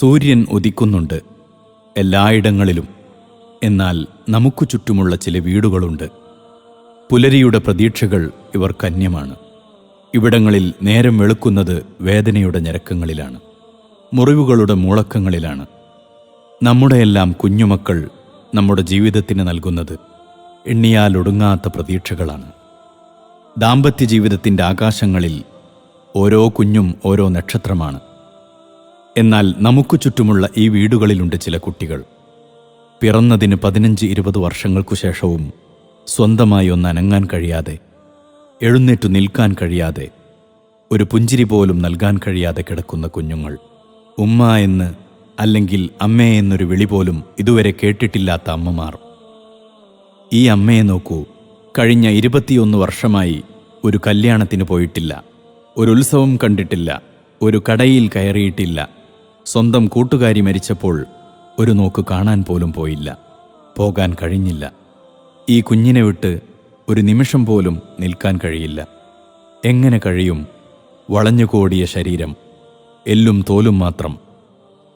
സൂര്യൻ ഉദിക്കുന്നുണ്ട് എല്ലായിടങ്ങളിലും. എന്നാൽ നമുക്കു ചുറ്റുമുള്ള ചില വീടുകളുണ്ട്. പുലരിയുടെ പ്രതീക്ഷകൾ ഇവർ കന്യമാണ്. ഇവിടങ്ങളിൽ നേരം വെളുക്കുന്നത് വേദനയുടെ ഞരക്കങ്ങളിലാണ്. മുറിവുകളുടെ മൂളക്കങ്ങളിലാണ്. നമ്മുടെയെല്ലാം കുഞ്ഞുമക്കൾ നമ്മുടെ ജീവിതത്തിന് നൽകുന്നത് എണ്ണിയാലൊടുങ്ങാത്ത പ്രതീക്ഷകളാണ്. ദാമ്പത്യ ജീവിതത്തിന്റെ ആകാശങ്ങളിൽ ഓരോ കുഞ്ഞും ഓരോ നക്ഷത്രമാണ്. എന്നാൽ നമുക്ക് ചുറ്റുമുള്ള ഈ വീടുകളിലുണ്ട് ചില കുട്ടികൾ. പിറന്നതിന് പതിനഞ്ച് ഇരുപത് വർഷങ്ങൾക്കു ശേഷവും സ്വന്തമായി ഒന്ന് അനങ്ങാൻ കഴിയാതെ എഴുന്നേറ്റു നിൽക്കാൻ കഴിയാതെ ഒരു പുഞ്ചിരി പോലും നൽകാൻ കഴിയാതെ കിടക്കുന്ന കുഞ്ഞുങ്ങൾ. ഉമ്മ എന്ന് അല്ലെങ്കിൽ അമ്മേ എന്നൊരു വിളി പോലും ഇതുവരെ കേട്ടിട്ടില്ലാത്ത അമ്മമാർ. ഈ അമ്മയെ നോക്കൂ കഴിഞ്ഞ ഇരുപത്തിയൊന്ന് വർഷമായി ഒരു കല്യാണത്തിന് പോയിട്ടില്ല ഒരു ഉത്സവം കണ്ടിട്ടില്ല ഒരു കടയിൽ കയറിയിട്ടില്ല സ്വന്തം കൂട്ടുകാരി മരിച്ചപ്പോൾ ഒരു നോക്ക് കാണാൻ പോലും പോയില്ല. പോകാൻ കഴിഞ്ഞില്ല. ഈ കുഞ്ഞിനെ വിട്ട് ഒരു നിമിഷം പോലും നിൽക്കാൻ കഴിയില്ല. എങ്ങനെ കഴിയും? വളഞ്ഞുകൂടിയ ശരീരം എല്ലും തോലും മാത്രം.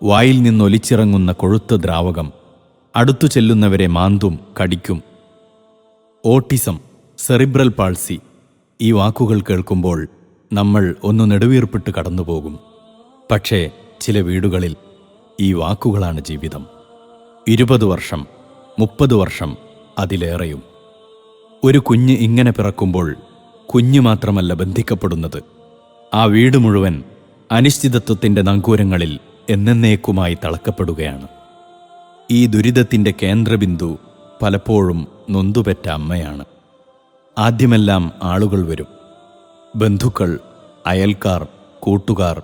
വായിൽ നിന്നൊലിച്ചിറങ്ങുന്ന കൊഴുത്ത ദ്രാവകം അടുത്തു ചെല്ലുന്നവരെ മാന്തും കടിക്കും. ഓട്ടിസം സെറിബ്രൽ പാൾസി ഈ വാക്കുകൾ കേൾക്കുമ്പോൾ നമ്മൾ ഒന്ന് നെടുവീർപ്പിട്ട് കടന്നുപോകും. പക്ഷേ ചില വീടുകളിൽ ഈ വാക്കുകളാണ് ജീവിതം. ഇരുപത് വർഷം മുപ്പത് വർഷം അതിലേറെയും. ഒരു കുഞ്ഞ് ഇങ്ങനെ പിറക്കുമ്പോൾ കുഞ്ഞ് മാത്രമല്ല ബന്ധിക്കപ്പെടുന്നത്. ആ വീട് മുഴുവൻ അനിശ്ചിതത്വത്തിന്റെ നങ്കൂരങ്ങളിൽ എന്നേക്കുമായി തളക്കപ്പെടുകയാണ്. ഈ ദുരിതത്തിന്റെ കേന്ദ്രബിന്ദു പലപ്പോഴും നൊന്തുപെറ്റ അമ്മയാണ്. ആദ്യമെല്ലാം ആളുകൾ വരും. ബന്ധുക്കൾ അയൽക്കാർ കൂട്ടുകാർ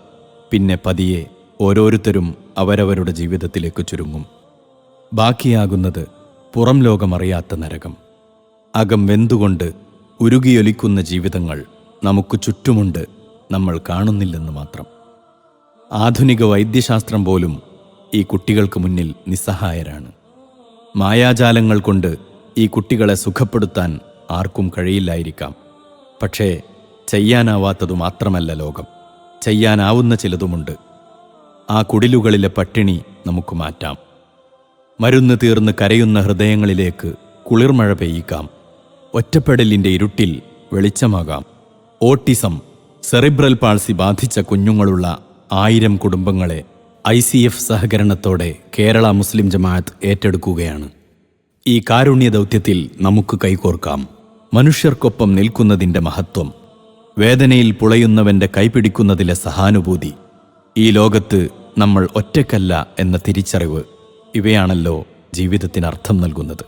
പിന്നെ പതിയെ ഓരോരുത്തരും അവരവരുടെ ജീവിതത്തിലേക്ക് ചുരുങ്ങും. ബാക്കിയാകുന്നത് പുറം ലോകമറിയാത്ത നരകം. അകം വെന്തുകൊണ്ട് ഉരുകിയൊലിക്കുന്ന ജീവിതങ്ങൾ നമുക്ക് ചുറ്റുമുണ്ട് നമ്മൾ കാണുന്നില്ലെന്ന് മാത്രം. ആധുനിക വൈദ്യശാസ്ത്രം പോലും ഈ കുട്ടികൾക്ക് മുന്നിൽ നിസ്സഹായരാണ്. മായാജാലങ്ങൾ കൊണ്ട് ഈ കുട്ടികളെ സുഖപ്പെടുത്താൻ ആർക്കും കഴിയില്ലായിരിക്കാം. പക്ഷേ ചെയ്യാനാവാത്തതു മാത്രമല്ല ലോകം. ചെയ്യാനാവുന്ന ചിലതുമുണ്ട്. ആ കുടിലുകളിലെ പട്ടിണി നമുക്ക് മാറ്റാം. മരുന്ന് തീർന്ന് കരയുന്ന ഹൃദയങ്ങളിലേക്ക് കുളിർമഴ പെയ്യിക്കാം. ഒറ്റപ്പെടലിന്റെ ഇരുട്ടിൽ വെളിച്ചമാകാം. ഓട്ടിസം സെറിബ്രൽ പാൾസി ബാധിച്ച കുഞ്ഞുങ്ങളുള്ള ആയിരം കുടുംബങ്ങളെ ഐ സി എഫ് സഹകരണത്തോടെ കേരള മുസ്ലിം ജമാഅത്ത് ഏറ്റെടുക്കുകയാണ്. ഈ കാരുണ്യ ദൗത്യത്തിൽ നമുക്ക് കൈകോർക്കാം. മനുഷ്യർക്കൊപ്പം നിൽക്കുന്നതിന്റെ മഹത്വം വേദനയിൽ പുളയുന്നവന്റെ കൈപിടിക്കുന്നതിലെ സഹാനുഭൂതി ഈ ലോകത്ത് നമ്മൾ ഒറ്റക്കല്ല എന്ന തിരിച്ചറിവ് ഇവയാണല്ലോ ജീവിതത്തിന് അർത്ഥം നൽകുന്നത്.